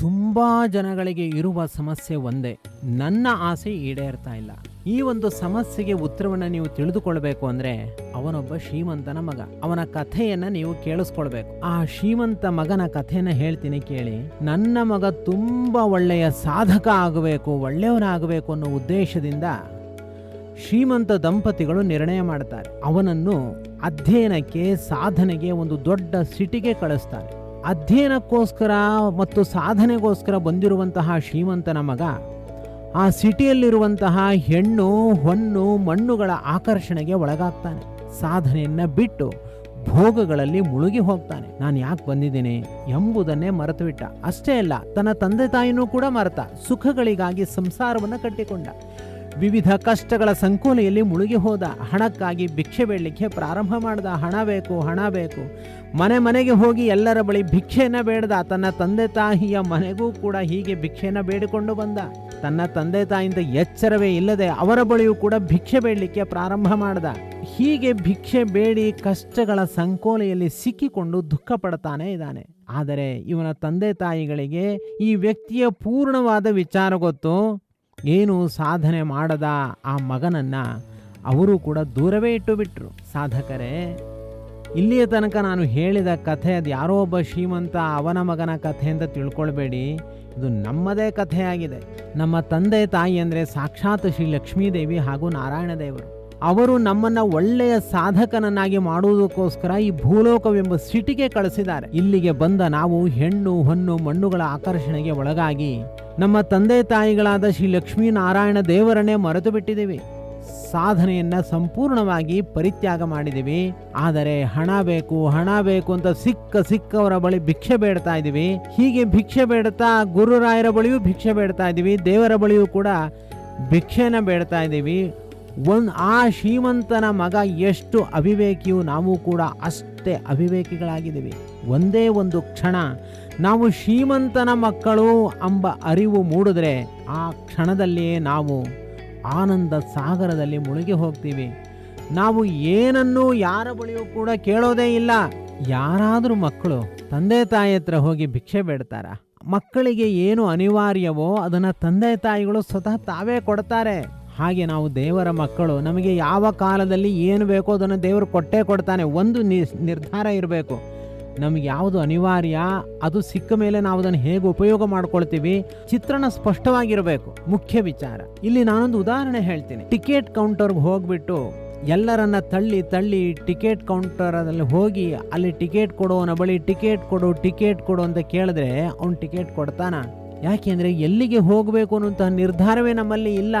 ತುಂಬಾ ಜನಗಳಿಗೆ ಇರುವ ಸಮಸ್ಯೆ ಒಂದೇ. ನನ್ನ ಆಸೆ ಈಡೇರ್ತಾ ಇಲ್ಲ. ಈ ಒಂದು ಸಮಸ್ಯೆಗೆ ಉತ್ತರವನ್ನು ನೀವು ತಿಳಿದುಕೊಳ್ಬೇಕು ಅಂದ್ರೆ ಅವನೊಬ್ಬ ಶ್ರೀಮಂತನ ಮಗ. ಅವನ ಕಥೆಯನ್ನು ನೀವು ಕೇಳಿಸ್ಕೊಳ್ಬೇಕು. ಆ ಶ್ರೀಮಂತ ಮಗನ ಕಥೆಯನ್ನು ಹೇಳ್ತೀನಿ ಕೇಳಿ. ನನ್ನ ಮಗ ತುಂಬಾ ಒಳ್ಳೆಯ ಸಾಧಕ ಆಗಬೇಕು, ಒಳ್ಳೆಯವನಾಗಬೇಕು ಅನ್ನೋ ಉದ್ದೇಶದಿಂದ ಶ್ರೀಮಂತ ದಂಪತಿಗಳು ನಿರ್ಣಯ ಮಾಡ್ತಾರೆ. ಅವನನ್ನು ಅಧ್ಯಯನಕ್ಕೆ, ಸಾಧನೆಗೆ ಒಂದು ದೊಡ್ಡ ಸಿಟಿಗೆ ಕಳಿಸ್ತಾರೆ. ಅಧ್ಯಯನಕ್ಕೋಸ್ಕರ ಮತ್ತು ಸಾಧನೆಗೋಸ್ಕರ ಬಂದಿರುವಂತಹ ಶ್ರೀಮಂತನ ಮಗ, ಆ ಸಿಟಿಯಲ್ಲಿರುವಂತಹ ಹೆಣ್ಣು ಹೊನ್ನು ಮಣ್ಣುಗಳ ಆಕರ್ಷಣೆಗೆ ಒಳಗಾಗ್ತಾನೆ. ಸಾಧನೆಯನ್ನು ಬಿಟ್ಟು ಭೋಗಗಳಲ್ಲಿ ಮುಳುಗಿ ಹೋಗ್ತಾನೆ. ನಾನು ಯಾಕೆ ಬಂದಿದ್ದೀನಿ ಎಂಬುದನ್ನೇ ಮರೆತು ಬಿಟ್ಟ ಅಷ್ಟೇ ಅಲ್ಲ, ತನ್ನ ತಂದೆ ತಾಯಿನೂ ಕೂಡ ಮರೆತ. ಸುಖಗಳಿಗಾಗಿ ಸಂಸಾರವನ್ನು ಕಟ್ಟಿಕೊಂಡ. ವಿವಿಧ ಕಷ್ಟಗಳ ಸಂಕೋಲೆಯಲ್ಲಿ ಮುಳುಗಿ ಹೋದ. ಹಣಕ್ಕಾಗಿ ಭಿಕ್ಷೆ ಬೇಡಲಿಕ್ಕೆ ಪ್ರಾರಂಭ ಮಾಡ್ದ. ಹಣ ಬೇಕು ಹಣ ಬೇಕು. ಮನೆ ಮನೆಗೆ ಹೋಗಿ ಎಲ್ಲರ ಬಳಿ ಭಿಕ್ಷೆಯನ್ನು ಬೇಡ್ದ. ತನ್ನ ತಂದೆ ತಾಯಿಯ ಮನೆಗೂ ಕೂಡ ಹೀಗೆ ಭಿಕ್ಷೆಯನ್ನು ಬೇಡಿಕೊಂಡು ಬಂದ. ತನ್ನ ತಂದೆ ತಾಯಿಂದ ಎಚ್ಚರವೇ ಇಲ್ಲದೆ ಅವರ ಬಳಿಯೂ ಕೂಡ ಭಿಕ್ಷೆ ಬೇಡಲಿಕ್ಕೆ ಪ್ರಾರಂಭ ಮಾಡ್ದ. ಹೀಗೆ ಭಿಕ್ಷೆ ಬೇಡಿ ಕಷ್ಟಗಳ ಸಂಕೋಲೆಯಲ್ಲಿ ಸಿಕ್ಕಿಕೊಂಡು ದುಃಖ ಪಡ್ತಾನೆ ಇದ್ದಾನೆ. ಆದರೆ ಇವನ ತಂದೆ ತಾಯಿಗಳಿಗೆ ಈ ವ್ಯಕ್ತಿಯ ಪೂರ್ಣವಾದ ವಿಚಾರ ಗೊತ್ತು. ಏನು ಸಾಧನೆ ಮಾಡದ ಆ ಮಗನನ್ನ ಅವರು ಕೂಡ ದೂರವೇ ಇಟ್ಟು ಬಿಟ್ಟರು ಸಾಧಕರೇ, ಇಲ್ಲಿಯ ತನಕ ನಾನು ಹೇಳಿದ ಕಥೆ ಅದು ಯಾರೋ ಒಬ್ಬ ಶ್ರೀಮಂತ ಅವನ ಮಗನ ಕಥೆ ಅಂತ ತಿಳ್ಕೊಳ್ಬೇಡಿ. ಇದು ನಮ್ಮದೇ ಕಥೆಯಾಗಿದೆ. ನಮ್ಮ ತಂದೆ ತಾಯಿ ಅಂದರೆ ಸಾಕ್ಷಾತ್ ಶ್ರೀ ಲಕ್ಷ್ಮೀದೇವಿ ಹಾಗೂ ನಾರಾಯಣ ದೇವರು ಅವರು ನಮ್ಮನ್ನ ಒಳ್ಳೆಯ ಸಾಧಕನನ್ನಾಗಿ ಮಾಡುವುದಕ್ಕೋಸ್ಕರ ಈ ಭೂಲೋಕವೆಂಬ ಸಿಟಿಗೆ ಕಳಿಸಿದ್ದಾರೆ. ಇಲ್ಲಿಗೆ ಬಂದ ನಾವು ಹೆಣ್ಣು, ಹೊನ್ನು, ಮಣ್ಣುಗಳ ಆಕರ್ಷಣೆಗೆ ಒಳಗಾಗಿ ನಮ್ಮ ತಂದೆ ತಾಯಿಗಳಾದ ಶ್ರೀ ಲಕ್ಷ್ಮೀ ನಾರಾಯಣ ದೇವರನ್ನೇ ಮರೆತು ಬಿಟ್ಟಿದ್ದೀವಿ ಸಾಧನೆಯನ್ನ ಸಂಪೂರ್ಣವಾಗಿ ಪರಿತ್ಯಾಗ ಮಾಡಿದ್ದೀವಿ. ಆದರೆ ಹಣ ಬೇಕು ಹಣ ಬೇಕು ಅಂತ ಸಿಕ್ಕ ಸಿಕ್ಕವರ ಬಳಿ ಭಿಕ್ಷೆ ಬೇಡ್ತಾ ಇದೀವಿ ಹೀಗೆ ಭಿಕ್ಷೆ ಬೇಡ್ತಾ ಗುರುರಾಯರ ಬಳಿಯೂ ಭಿಕ್ಷೆ ಬೇಡ್ತಾ ಇದ್ದೀವಿ. ದೇವರ ಬಳಿಯೂ ಕೂಡ ಭಿಕ್ಷೆನ ಬೇಡ್ತಾ ಇದ್ದೀವಿ. ಒಂದ್ ಆ ಶ್ರೀಮಂತನ ಮಗ ಎಷ್ಟು ಅವಿವೇಕಿಯು ನಾವು ಕೂಡ ಅಷ್ಟೇ ಅವಿವೇಕಿಗಳಾಗಿದ್ದೀವಿ. ಒಂದೇ ಒಂದು ಕ್ಷಣ ನಾವು ಶ್ರೀಮಂತನ ಮಕ್ಕಳು ಎಂಬ ಅರಿವು ಮೂಡಿದ್ರೆ ಆ ಕ್ಷಣದಲ್ಲಿಯೇ ನಾವು ಆನಂದ ಸಾಗರದಲ್ಲಿ ಮುಳುಗಿ ಹೋಗ್ತೀವಿ. ನಾವು ಏನನ್ನೂ ಯಾರ ಬಳಿಯೂ ಕೂಡ ಕೇಳೋದೇ ಇಲ್ಲ. ಯಾರಾದರೂ ಮಕ್ಕಳು ತಂದೆ ತಾಯಿ ಹತ್ರ ಹೋಗಿ ಭಿಕ್ಷೆ ಬೇಡ್ತಾರ. ಮಕ್ಕಳಿಗೆ ಏನು ಅನಿವಾರ್ಯವೋ ಅದನ್ನು ತಂದೆ ತಾಯಿಗಳು ಸ್ವತಃ ತಾವೇ ಕೊಡ್ತಾರೆ. ಹಾಗೆ ನಾವು ದೇವರ ಮಕ್ಕಳು, ನಮಗೆ ಯಾವ ಕಾಲದಲ್ಲಿ ಏನು ಬೇಕೋ ಅದನ್ನು ದೇವರು ಕೊಟ್ಟೇ ಕೊಡ್ತಾನೆ. ಒಂದು ನಿರ್ಧಾರ ಇರಬೇಕು. ನಮ್ಗೆ ಯಾವುದು ಅನಿವಾರ್ಯ, ಅದು ಸಿಕ್ಕ ಮೇಲೆ ನಾವು ಅದನ್ನು ಹೇಗೆ ಉಪಯೋಗ ಮಾಡ್ಕೊಳ್ತೀವಿ, ಚಿತ್ರಣ ಸ್ಪಷ್ಟವಾಗಿರಬೇಕು. ಮುಖ್ಯ ವಿಚಾರ. ಇಲ್ಲಿ ನಾನೊಂದು ಉದಾಹರಣೆ ಹೇಳ್ತೀನಿ. ಟಿಕೆಟ್ ಕೌಂಟರ್ಗೆ ಹೋಗ್ಬಿಟ್ಟು ಎಲ್ಲರನ್ನ ತಳ್ಳಿ ತಳ್ಳಿ ಟಿಕೆಟ್ ಕೌಂಟರಲ್ಲಿ ಹೋಗಿ ಅಲ್ಲಿ ಟಿಕೆಟ್ ಕೊಡೋನ ಬಳಿ ಟಿಕೆಟ್ ಕೊಡು ಟಿಕೆಟ್ ಕೊಡು ಅಂತ ಕೇಳಿದ್ರೆ ಅವ್ನು ಟಿಕೆಟ್ ಕೊಡ್ತಾನ. ಯಾಕೆಂದ್ರೆ ಎಲ್ಲಿಗೆ ಹೋಗಬೇಕು ಅನ್ನುವಂತಹ ನಿರ್ಧಾರವೇ ನಮ್ಮಲ್ಲಿ ಇಲ್ಲ.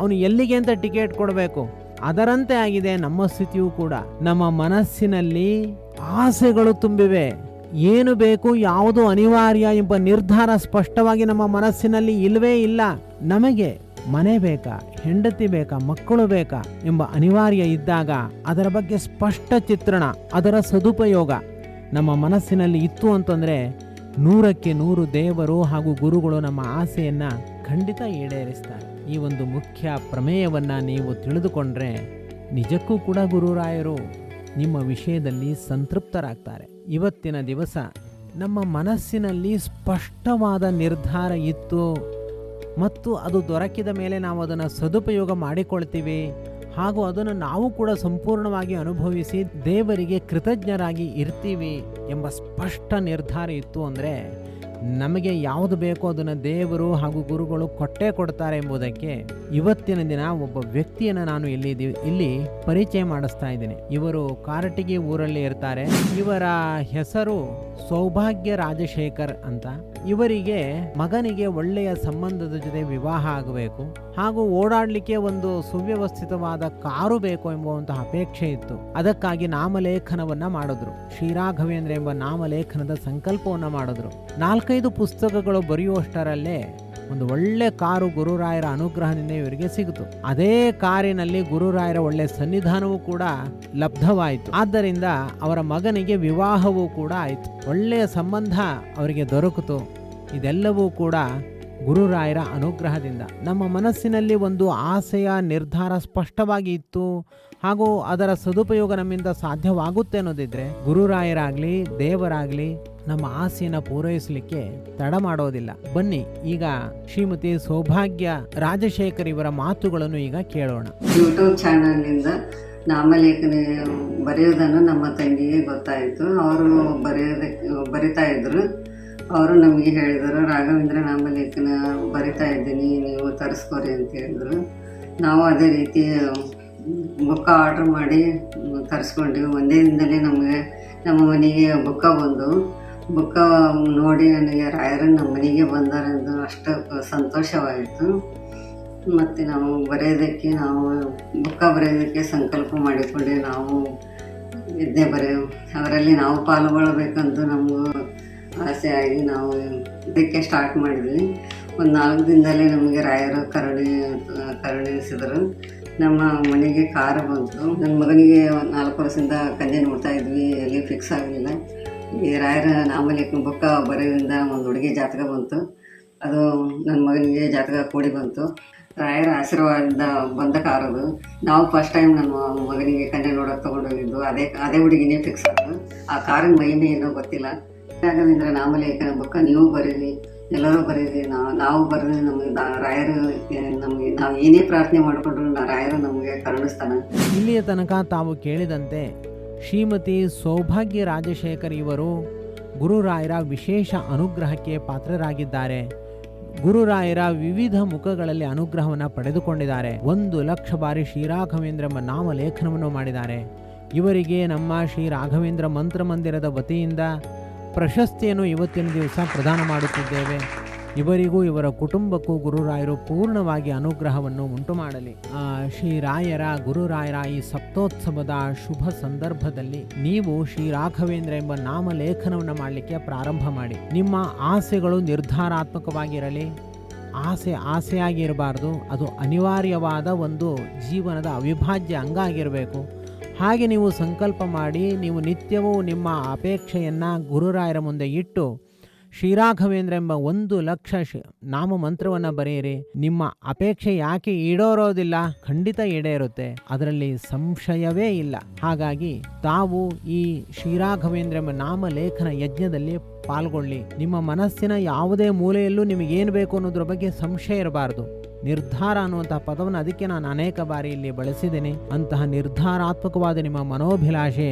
ಅವನು ಎಲ್ಲಿಗೆ ಅಂತ ಟಿಕೆಟ್ ಕೊಡಬೇಕು? ಅದರಂತೆ ಆಗಿದೆ ನಮ್ಮ ಸ್ಥಿತಿಯೂ ಕೂಡ. ನಮ್ಮ ಮನಸ್ಸಿನಲ್ಲಿ ಆಸೆಗಳು ತುಂಬಿವೆ. ಏನು ಬೇಕು ಯಾವುದು ಅನಿವಾರ್ಯ ಎಂಬ ನಿರ್ಧಾರ ಸ್ಪಷ್ಟವಾಗಿ ನಮ್ಮ ಮನಸ್ಸಿನಲ್ಲಿ ಇಲ್ಲವೇ ಇಲ್ಲ. ನಮಗೆ ಮನೆ ಬೇಕಾ, ಹೆಂಡತಿ ಬೇಕಾ, ಮಕ್ಕಳು ಬೇಕಾ ಎಂಬ ಅನಿವಾರ್ಯ ಇದ್ದಾಗ ಅದರ ಬಗ್ಗೆ ಸ್ಪಷ್ಟ ಚಿತ್ರಣ, ಅದರ ಸದುಪಯೋಗ ನಮ್ಮ ಮನಸ್ಸಿನಲ್ಲಿ ಇತ್ತು ಅಂತಂದ್ರೆ ನೂರಕ್ಕೆ ನೂರು ದೇವರು ಹಾಗೂ ಗುರುಗಳು ನಮ್ಮ ಆಸೆಯನ್ನು ಖಂಡಿತ ಈಡೇರಿಸ್ತಾರೆ. ಈ ಒಂದು ಮುಖ್ಯ ಪ್ರಮೇಯವನ್ನು ನೀವು ತಿಳಿದುಕೊಂಡ್ರೆ ನಿಜಕ್ಕೂ ಕೂಡ ಗುರುರಾಯರು ನಿಮ್ಮ ವಿಷಯದಲ್ಲಿ ಸಂತೃಪ್ತರಾಗ್ತಾರೆ. ಇವತ್ತಿನ ದಿವಸ ನಮ್ಮ ಮನಸ್ಸಿನಲ್ಲಿ ಸ್ಪಷ್ಟವಾದ ನಿರ್ಧಾರ ಇತ್ತು ಮತ್ತು ಅದು ದೊರಕಿದ ಮೇಲೆ ನಾವು ಅದನ್ನು ಸದುಪಯೋಗ ಮಾಡಿಕೊಳ್ತೀವಿ ಹಾಗೂ ಅದನ್ನು ನಾವು ಕೂಡ ಸಂಪೂರ್ಣವಾಗಿ ಅನುಭವಿಸಿ ದೇವರಿಗೆ ಕೃತಜ್ಞರಾಗಿ ಇರ್ತೀವಿ ಎಂಬ ಸ್ಪಷ್ಟ ನಿರ್ಧಾರ ಇತ್ತು ಅಂದರೆ ನಮಗೆ ಯಾವುದು ಬೇಕೋ ಅದನ್ನು ದೇವರು ಹಾಗೂ ಗುರುಗಳು ಕೊಟ್ಟೇ ಕೊಡ್ತಾರೆ ಎಂಬುದಕ್ಕೆ ಇವತ್ತಿನ ದಿನ ಒಬ್ಬ ವ್ಯಕ್ತಿಯನ್ನು ನಾನು ಇಲ್ಲಿ ಇಲ್ಲಿ ಪರಿಚಯ ಮಾಡಿಸ್ತಾ ಇದ್ದೀನಿ. ಇವರು ಕಾರಟಗಿ ಊರಲ್ಲಿ ಇರ್ತಾರೆ. ಇವರ ಹೆಸರು ಸೌಭಾಗ್ಯ ರಾಜಶೇಖರ್ ಅಂತ. ಇವರಿಗೆ ಮಗನಿಗೆ ಒಳ್ಳೆಯ ಸಂಬಂಧದ ಜೊತೆ ವಿವಾಹ ಆಗಬೇಕು ಹಾಗೂ ಓಡಾಡಲಿಕ್ಕೆ ಒಂದು ಸುವ್ಯವಸ್ಥಿತವಾದ ಕಾರು ಬೇಕು ಎಂಬುವಂತಹ ಅಪೇಕ್ಷೆ ಇತ್ತು. ಅದಕ್ಕಾಗಿ ನಾಮಲೇಖನವನ್ನ ಮಾಡಿದ್ರು. ಶ್ರೀರಾಘವೇಂದ್ರ ಎಂಬ ನಾಮಲೇಖನದ ಸಂಕಲ್ಪವನ್ನ ಮಾಡಿದ್ರು. ನಾಲ್ಕೈದು ಪುಸ್ತಕಗಳು ಬರೆಯುವಷ್ಟರಲ್ಲೇ ಒಂದು ಒಳ್ಳೆ ಕಾರು ಗುರುರಾಯರ ಅನುಗ್ರಹದಿಂದ ಇವರಿಗೆ ಸಿಗುತ್ತು ಅದೇ ಕಾರಿನಲ್ಲಿ ಗುರುರಾಯರ ಒಳ್ಳೆ ಸನ್ನಿಧಾನವೂ ಕೂಡ ಲಬ್ಧವಾಯಿತು. ಆದ್ದರಿಂದ ಅವರ ಮಗನಿಗೆ ವಿವಾಹವೂ ಕೂಡ ಆಯಿತು. ಒಳ್ಳೆಯ ಸಂಬಂಧ ಅವರಿಗೆ ದೊರಕಿತು. ಇದೆಲ್ಲವೂ ಕೂಡ ಗುರುರಾಯರ ಅನುಗ್ರಹದಿಂದ. ನಮ್ಮ ಮನಸ್ಸಿನಲ್ಲಿ ಒಂದು ಆಸೆಯ ನಿರ್ಧಾರ ಸ್ಪಷ್ಟವಾಗಿ ಇತ್ತು. ಹಾಗೂ ಅದರ ಸದುಪಯೋಗ ನಮ್ಮಿಂದ ಸಾಧ್ಯವಾಗುತ್ತೆ ಅನ್ನೋದಿದ್ರೆ ಗುರುರಾಯರಾಗ್ಲಿ, ದೇವರಾಗ್ಲಿ ನಮ್ಮ ಆಸೆಯನ್ನು ಪೂರೈಸಲಿಕ್ಕೆ ತಡ ಮಾಡೋದಿಲ್ಲ. ಬನ್ನಿ, ಈಗ ಶ್ರೀಮತಿ ಸೌಭಾಗ್ಯ ರಾಜಶೇಖರ್ ಇವರ ಮಾತುಗಳನ್ನು ಈಗ ಕೇಳೋಣ. ಯೂಟ್ಯೂಬ್ ಚಾನಲ್ನಿಂದ ನಾಮಲೇಖನ ಬರೆಯೋದನ್ನು ನಮ್ಮ ತಂಗಿಗೆ ಗೊತ್ತಾಯಿತು. ಅವರು ಬರೆಯೋದಕ್ಕೆ ಬರಿತಾ ಇದ್ರು. ಅವರು ನಮಗೆ ಹೇಳಿದರು, ರಾಘವೇಂದ್ರ ನಾಮಲೇಖನ ಬರಿತಾ ಇದ್ದೀನಿ, ನೀವು ತರಿಸ್ಕೊರಿ ಅಂತ ಹೇಳಿದ್ರು. ನಾವು ಅದೇ ರೀತಿ ಬುಕ್ಕ ಆರ್ಡ್ರ್ ಮಾಡಿ ತರಿಸ್ಕೊಂಡ್ವಿ. ಒಂದೇ ದಿನದಲ್ಲಿ ನಮಗೆ, ನಮ್ಮ ಮನೆಗೆ ಬುಕ್ಕ ಬಂದು, ಬುಕ್ಕ ನೋಡಿ ನನಗೆ ರಾಯರು ನಮ್ಮ ಮನೆಗೆ ಬಂದಾರೆ ಎಂದು ಅಷ್ಟು ಸಂತೋಷವಾಯಿತು. ಮತ್ತು ನಾವು ಬರೆಯೋದಕ್ಕೆ, ನಾವು ಬುಕ್ಕ ಬರೆಯೋದಕ್ಕೆ ಸಂಕಲ್ಪ ಮಾಡಿಕೊಂಡೆ ನಾವು ಇದನ್ನೇ ಬರೆಯೋ, ಅದರಲ್ಲಿ ನಾವು ಪಾಲ್ಗೊಳ್ಬೇಕಂತ ನಮಗೂ ಆಗಿ ನಾವು ಇದಕ್ಕೆ ಸ್ಟಾರ್ಟ್ ಮಾಡಿದ್ವಿ. ಒಂದು ನಾಲ್ಕು ದಿನದಲ್ಲೇ ನಮಗೆ ರಾಯರು ಕರುಣಿ ಕರುಣಿಸಿದರು ನಮ್ಮ ಮನೆಗೆ ಕಾರು ಬಂತು. ನನ್ನ ಮಗನಿಗೆ ನಾಲ್ಕು ವರ್ಷದಿಂದ ಕನ್ಯೆ ನೋಡ್ತಾ ಇದ್ವಿ, ಎಲ್ಲಿ ಫಿಕ್ಸ್ ಆಗಲಿಲ್ಲ. ಈ ರಾಯರ ನಾಮಲಿ ಬುಕ್ಕ ಬರೋದ್ರಿಂದ ಒಂದು ಹುಡುಗಿ ಜಾತಕ ಬಂತು. ಅದು ನನ್ನ ಮಗನಿಗೆ ಜಾತಕ ಕೂಡಿ ಬಂತು. ರಾಯರ ಆಶೀರ್ವಾದದಿಂದ ಬಂದ ಕಾರದು ನಾವು ಫಸ್ಟ್ ಟೈಮ್ ನನ್ನ ಮಗನಿಗೆ ಕನ್ಯೆ ನೋಡೋಕೆ ತೊಗೊಂಡೋಗಿದ್ದು ಅದೇ ಅದೇ ಹುಡುಗಿನೇ ಫಿಕ್ಸ್ ಆಯ್ತು ಆ ಕಾರಿನ ಮಹಿಮೆ ಏನೋ ಗೊತ್ತಿಲ್ಲ. ರಾಘವೇಂದ್ರ ನಾಮಲೇಖನ ಬುಕ್ಕ ನೀವು ಬರೀರಿ. ಎಲ್ಲರೂ ಬರೀರಿ. ನಾವು ನಾವು ಬರೆದ್ರೆ ನಮಗೆ ರಾಯರು ನಮಗೆ ನಾವು ಏನೇ ಪ್ರಾರ್ಥನೆ ಮಾಡಿಕೊಂಡ್ರು ರಾಯರು ನಮಗೆ ಕರುಣಿಸ್ತಾನೆ. ಇಲ್ಲಿಯ ತನಕ ತಾವು ಕೇಳಿದಂತೆ ಶ್ರೀಮತಿ ಸೌಭಾಗ್ಯ ರಾಜಶೇಖರ್ ಇವರು ಗುರುರಾಯರ ವಿಶೇಷ ಅನುಗ್ರಹಕ್ಕೆ ಪಾತ್ರರಾಗಿದ್ದಾರೆ. ಗುರುರಾಯರ ವಿವಿಧ ಮುಖಗಳಲ್ಲಿ ಅನುಗ್ರಹವನ್ನು ಪಡೆದುಕೊಂಡಿದ್ದಾರೆ. ಒಂದು ಲಕ್ಷ ಬಾರಿ ಶ್ರೀರಾಘವೇಂದ್ರ ಎಂಬ ನಾಮಲೇಖನವನ್ನು ಮಾಡಿದ್ದಾರೆ. ಇವರಿಗೆ ನಮ್ಮ ಶ್ರೀ ರಾಘವೇಂದ್ರ ಮಂತ್ರಮಂದಿರದ ವತಿಯಿಂದ ಪ್ರಶಸ್ತಿಯನ್ನು ಇವತ್ತಿನ ದಿವಸ ಪ್ರದಾನ ಮಾಡುತ್ತಿದ್ದೇವೆ. ಇವರಿಗೂ, ಇವರ ಕುಟುಂಬಕ್ಕೂ ಗುರುರಾಯರು ಪೂರ್ಣವಾಗಿ ಅನುಗ್ರಹವನ್ನು ಉಂಟು ಮಾಡಲಿ ಶ್ರೀರಾಯರ ಗುರುರಾಯರ ಈ ಸಪ್ತೋತ್ಸವದ ಶುಭ ಸಂದರ್ಭದಲ್ಲಿ ನೀವು ಶ್ರೀ ರಾಘವೇಂದ್ರ ಎಂಬ ನಾಮಲೇಖನವನ್ನು ಮಾಡಲಿಕ್ಕೆ ಪ್ರಾರಂಭ ಮಾಡಿ. ನಿಮ್ಮ ಆಸೆಗಳು ನಿರ್ಧಾರಾತ್ಮಕವಾಗಿರಲಿ. ಆಸೆ ಆಸೆಯಾಗಿರಬಾರ್ದು. ಅದು ಅನಿವಾರ್ಯವಾದ ಒಂದು ಜೀವನದ ಅವಿಭಾಜ್ಯ ಅಂಗ ಆಗಿರಬೇಕು. ಹಾಗೆ ನೀವು ಸಂಕಲ್ಪ ಮಾಡಿ ನೀವು ನಿತ್ಯವೂ ನಿಮ್ಮ ಅಪೇಕ್ಷೆಯನ್ನು ಗುರುರಾಯರ ಮುಂದೆ ಇಟ್ಟು ಶ್ರೀರಾಘವೇಂದ್ರ ಎಂಬ ಒಂದು ಲಕ್ಷ ನಾಮ ಮಂತ್ರವನ್ನು ಬರೆಯಿರಿ. ನಿಮ್ಮ ಅಪೇಕ್ಷೆ ಯಾಕೆ ಈಡೇರೋದಿಲ್ಲ? ಖಂಡಿತ ಈಡೇರುತ್ತೆ. ಅದರಲ್ಲಿ ಸಂಶಯವೇ ಇಲ್ಲ. ಹಾಗಾಗಿ ತಾವು ಈ ಶ್ರೀರಾಘವೇಂದ್ರ ಎಂಬ ನಾಮ ಲೇಖನ ಯಜ್ಞದಲ್ಲಿ ಪಾಲ್ಗೊಳ್ಳಿ. ನಿಮ್ಮ ಮನಸ್ಸಿನ ಯಾವುದೇ ಮೂಲೆಯಲ್ಲೂ ನಿಮಗೇನು ಬೇಕು ಅನ್ನೋದ್ರ ಬಗ್ಗೆ ಸಂಶಯ ಇರಬಾರ್ದು. ನಿರ್ಧಾರ ಅನ್ನುವಂತಹ ಪದವನ್ನು ಅದಕ್ಕೆ ನಾನು ಅನೇಕ ಬಾರಿ ಇಲ್ಲಿ ಬಳಸಿದ್ದೇನೆ. ಅಂತಹ ನಿರ್ಧಾರಾತ್ಮಕವಾದ ನಿಮ್ಮ ಮನೋಭಿಲಾಷೆ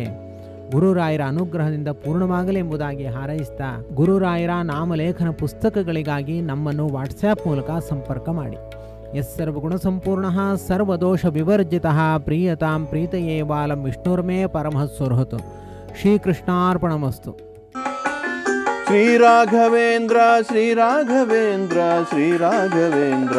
ಗುರುರಾಯರ ಅನುಗ್ರಹದಿಂದ ಪೂರ್ಣವಾಗಲಿ ಎಂಬುದಾಗಿ ಹಾರೈಸ್ತಾ ಗುರುರಾಯರ ನಾಮಲೇಖನ ಪುಸ್ತಕಗಳಿಗಾಗಿ ನಮ್ಮನ್ನು ವಾಟ್ಸ್ಆ್ಯಪ್ ಮೂಲಕ ಸಂಪರ್ಕ ಮಾಡಿ. ಎಸ್ ಸರ್ವಗುಣ ಸಂಪೂರ್ಣ ಸರ್ವದೋಷ ವಿವರ್ಜಿತ, ಪ್ರೀಯತಾಂ ಪ್ರೀತಯೇ ಬಾಲಂ ವಿಷ್ಣುರ್ಮೇ ಪರಮಃ ರಾಘವೇಂದ್ರ ಶ್ರೀಕೃಷ್ಣಾರ್ಪಣಮಸ್ತು ಶ್ರೀರಾಘವೇಂದ್ರ ಶ್ರೀರಾಘವೇಂದ್ರ ಶ್ರೀರಾಘವೇಂದ್ರ